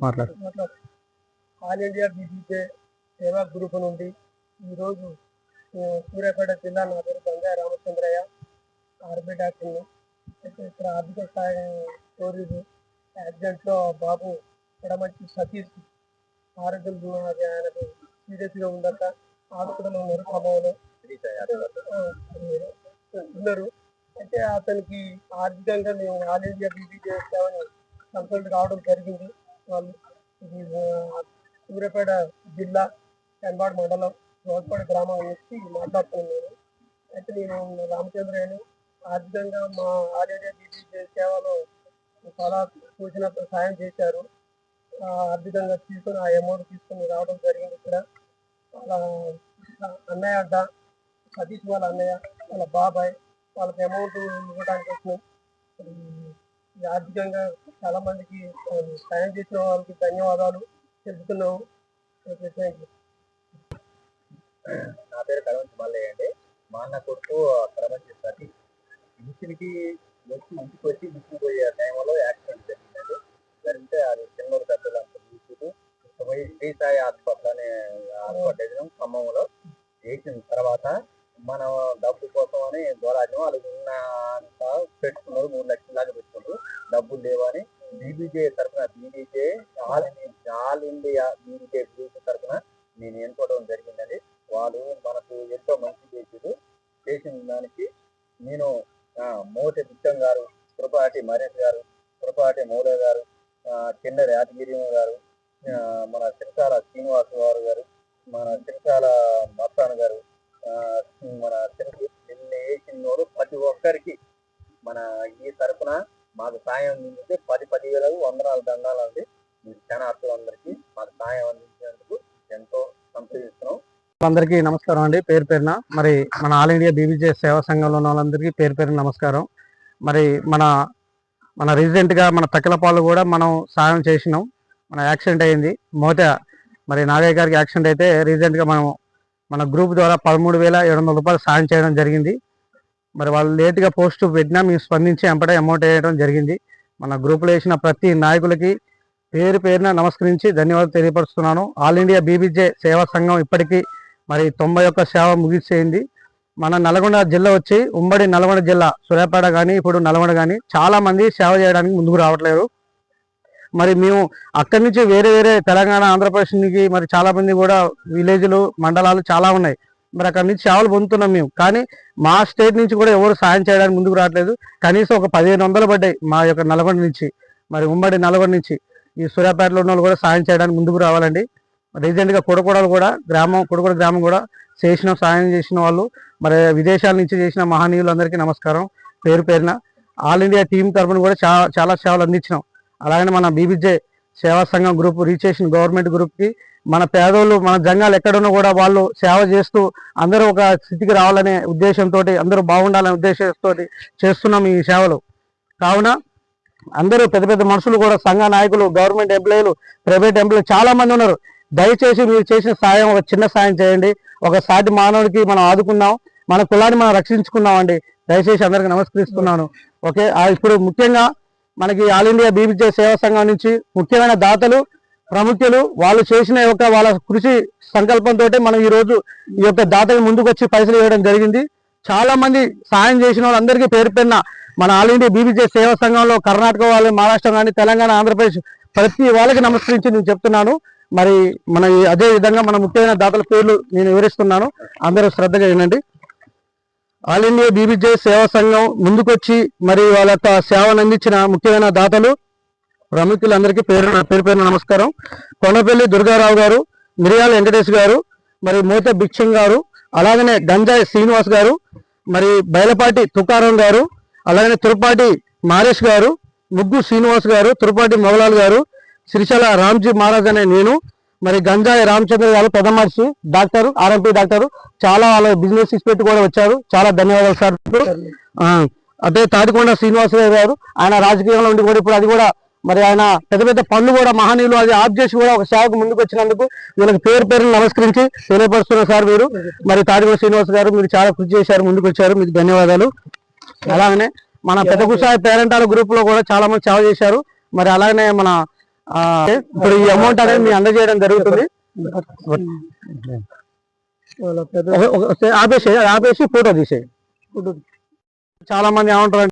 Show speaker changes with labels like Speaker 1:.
Speaker 1: మాట్లాడు.
Speaker 2: All India BBJ Seva group నుండి ఈరోజు సూర్యాపేట జిల్లా నా పేరు గంగా రామచంద్రయ్య ఆర్బీ డాక్టర్ని అయితే ఇక్కడ ఆర్థిక సహాయం స్టోరీస్ యాక్సిడెంట్లో బాబు ఎడమంచి సతీష్ ఆరోగ్యం అది ఆయనకు సీరియస్గా ఉందట. హాస్పిటల్ ఉన్నారు ఖమ్మంలో ఉన్నారు. అయితే అతనికి ఆర్థికంగా మేము ఆల్ ఇండియా బీబీజే చేస్తామని కన్సల్ట్ కావడం జరిగింది. వాళ్ళు. ఇది సూర్యాపేట జిల్లా కన్బాడ్ మండలం రోడ్పాడు గ్రామం నుంచి మాట్లాడుతున్నాను అయితే నేను రామచంద్రయ్యను ఆర్థికంగా మా ఆల్ ఇండియా సేవలో చాలా సూచన సాయం చేశారు. ఆ, ఆర్థికంగా తీసుకొని ఆ అమౌంట్ తీసుకొని రావడం జరిగింది ఇక్కడ. వాళ్ళ అన్నయ్య అడ్డ సతీష్ వాళ్ళ అన్నయ్య వాళ్ళ బాబాయ్ వాళ్ళకి అమౌంట్ ఇవ్వడానికి వచ్చినాం. ఆర్థికంగా చాలా మందికి సాయం చేసిన వాళ్ళకి ధన్యవాదాలు తెలుపుతున్నాము.
Speaker 3: నా పేరు కరవంతి మల్లయ్య అండి. మా అన్న కొడుకు కరవంతి సతీష్ మిషన్కి వచ్చి ఇంటికి వచ్చి మిషన్ పోయే టైంలో యాక్సిడెంట్ జరిగిందండి. జరిగితే అది చిన్నూరు పెద్దలు అంత తీసుకుని పోయి శ్రీ సాయి హాస్పిటల్ అనే హాస్పిటల్ వేసినాం ఖమ్మంలో వేసిన తర్వాత మనం డబ్బు కోసం అని దోరాజం వాళ్ళకి ఉన్న అంత పెట్టుకున్నారు. మూడు లక్షల దాకా పెట్టుకుంటారు డబ్బులు లేవని బీబీజే తరఫున BBJ all all India BBJ group తరఫున నేను ఎన్నుకోవడం జరిగిందండి. వాళ్ళు మనకు ఎంతో మంచి చేసారు చేసిన దానికి నేను మోటి బిచ్చం గారు కురపాటి మరేష్ గారు కురపాటి మౌలే గారు చిన్న యాదగిరి గారు మన చిరకాల శ్రీనివాస్ గారు గారు మన చిరకాల మస్తాన్ గారు మన తిరుపతి వేసినోడు ప్రతి ఒక్కరికి మన ఈ తరపున మాకు సాయం అందించితే పది పదివేలకు వందనాలు దండాలు అండి. మీ చాలా అందరికీ మాకు సాయం అందించినందుకు ఎంతో సంతోషిస్తున్నాం.
Speaker 1: అందరికీ నమస్కారం అండి. పేరు పేరున మరి మన ఆల్ ఇండియా బీబీజే సేవా సంఘంలో ఉన్న వాళ్ళందరికీ పేరు పేరున నమస్కారం. మరి మన మన రీసెంట్గా మన తక్కలపాలు కూడా మనం సాయం చేసినాం. మన యాక్సిడెంట్ అయింది. మోత మరి నాగయ్య గారికి యాక్సిడెంట్ అయితే రీసెంట్గా మనం మన గ్రూప్ ద్వారా పదమూడు వేల ఏడు వందల రూపాయలు సాయం చేయడం జరిగింది. మరి వాళ్ళు లేట్గా పోస్ట్ పెట్టినా మేము స్పందించి వెంపటే అమౌంట్ వేయడం జరిగింది. మన గ్రూప్లో వేసిన ప్రతి నాయకులకి పేరు పేరున నమస్కరించి ధన్యవాదాలు తెలియపరుస్తున్నాను. ఆల్ ఇండియా బీబీజే సేవా సంఘం ఇప్పటికీ మరి తొంభై ఒక్క సేవ ముగిసేయింది. మన నల్గొండ జిల్లా వచ్చి ఉమ్మడి నల్గొండ జిల్లా సూర్యాపేట కానీ ఇప్పుడు నల్గొండ కానీ చాలా మంది సేవ చేయడానికి ముందుకు రావట్లేదు. మరి మేము అక్కడి నుంచి వేరే వేరే తెలంగాణ ఆంధ్రప్రదేశ్కి మరి చాలామంది కూడా విలేజ్లు మండలాలు చాలా ఉన్నాయి. మరి అక్కడ నుంచి సేవలు పొందుతున్నాం మేము. కానీ మా స్టేట్ నుంచి కూడా ఎవరు సాయం చేయడానికి ముందుకు రావట్లేదు. కనీసం ఒక పదిహేను వందలు పడ్డాయి మా యొక్క నల్గొండ నుంచి. మరి ఉమ్మడి నల్గొండ నుంచి ఈ సూర్యాపేటలో ఉన్న వాళ్ళు కూడా సాయం చేయడానికి ముందుకు రావాలండి. రీసెంట్గా కొడకూడలు కొడకొడలు కూడా గ్రామం కొడకొడ గ్రామం కూడా చేసిన సాయం చేసిన వాళ్ళు మరి విదేశాల నుంచి చేసిన మహనీయులందరికీ నమస్కారం. పేరు పేరున ఆల్ ఇండియా టీం తరఫున కూడా చాలా చాలా సేవలు అందించినాం. అలాగనే మన బీబీజే సేవా సంఘం గ్రూప్ రీచ్ చేసిన గవర్నమెంట్ గ్రూప్కి మన పేదోళ్ళు మన జంగాలు ఎక్కడున్నా కూడా వాళ్ళు సేవ చేస్తూ అందరూ ఒక స్థితికి రావాలనే ఉద్దేశంతో అందరూ బాగుండాలనే ఉద్దేశంతో చేస్తున్నాం ఈ సేవలు. కావున అందరూ పెద్ద పెద్ద మనుషులు కూడా సంఘ నాయకులు గవర్నమెంట్ ఎంప్లాయీలు ప్రైవేట్ ఎంప్లాయీలు చాలా మంది ఉన్నారు. దయచేసి మీరు చేసిన సాయం ఒక చిన్న సాయం చేయండి. ఒక సాటి మానవుడికి మనం ఆదుకున్నాం మన కులాన్ని మనం రక్షించుకున్నాం అండి దయచేసి అందరికి నమస్కరిస్తున్నాను. ఓకే? ఆ ఇప్పుడు ముఖ్యంగా మనకి ఆల్ ఇండియా బీబీజే సేవా సంఘం నుంచి ముఖ్యమైన దాతలు ప్రముఖులు వాళ్ళు చేసిన యొక్క వాళ్ళ కృషి సంకల్పంతో మనం ఈ రోజు ఈ యొక్క దాతలు ముందుకొచ్చి పైసలు ఇవ్వడం జరిగింది. చాలా మంది సాయం చేసిన వాళ్ళందరికీ పేరు పెన్న మన ఆల్ ఇండియా బీబీజే సేవా సంఘంలో కర్ణాటక వాళ్ళు మహారాష్ట్ర కానీ తెలంగాణ ఆంధ్రప్రదేశ్ ప్రతి వాళ్ళకి నమస్కరించి నేను చెప్తున్నాను. మరి మన ఈ- అదే విధంగా మన ముఖ్యమైన దాతల పేర్లు నేను వివరిస్తున్నాను. అందరూ శ్రద్ధగా వినండి. ఆల్ ఇండియా బీబీజే సేవా సంఘం ముందుకొచ్చి మరి వాళ్ళ యొక్క సేవను అందించిన ముఖ్యమైన దాతలు ప్రముఖులందరికీ పేరు పేరు పేరు నమస్కారం. కొండపల్లి దుర్గారావు గారు మిరియాల వెంకటేష్ గారు మరి మూత భిక్షం గారు అలాగనే గంజాయి శ్రీనివాస్ గారు మరి బయలపాటి తుకారం గారు అలాగనే తిరుపాటి మారేష్ గారు ముగ్గు శ్రీనివాస్ గారు తిరుపాటి మొగలాల్ గారు శ్రీశైల రామ్జీ మహారాజ్ అనే నేను మరి గంజాయి రామచంద్ర గారు పెదమర్చి డాక్టర్ ఆర్ఎంపీ డాక్టర్ చాలా వాళ్ళ బిజినెస్ పెట్టి కూడా వచ్చారు. చాలా ధన్యవాదాలు సార్. ఆ, అదే తాడికొండ శ్రీనివాసరావు గారు ఆయన రాజకీయంలో ఉండి కూడా ఇప్పుడు అది కూడా మరి ఆయన పెద్ద పెద్ద పనులు కూడా మహనీయులు అది ఆఫ్ చేసి కూడా ఒక సేవకు ముందుకు వచ్చినందుకు వీళ్ళకి పేరు పేరు నమస్కరించి తెలియపరుస్తున్నారు సార్ మీరు. మరి తాడికొండ శ్రీనివాస్ గారు మీరు చాలా కృషి చేశారు ముందుకు వచ్చారు. మీకు ధన్యవాదాలు. అలాగనే మన పెద్ద కుషాయ పేరెంటాల గ్రూప్లో కూడా చాలా మంది సేవ చేశారు. మరి అలాగనే మన ఇప్పుడు ఈ అమౌంట్ అనేది మీ అందజేయడం జరుగుతుంది. ఆపేసి ఆపేసి ఫోటో తీసేయి. చాలా మంది ఏమంటారు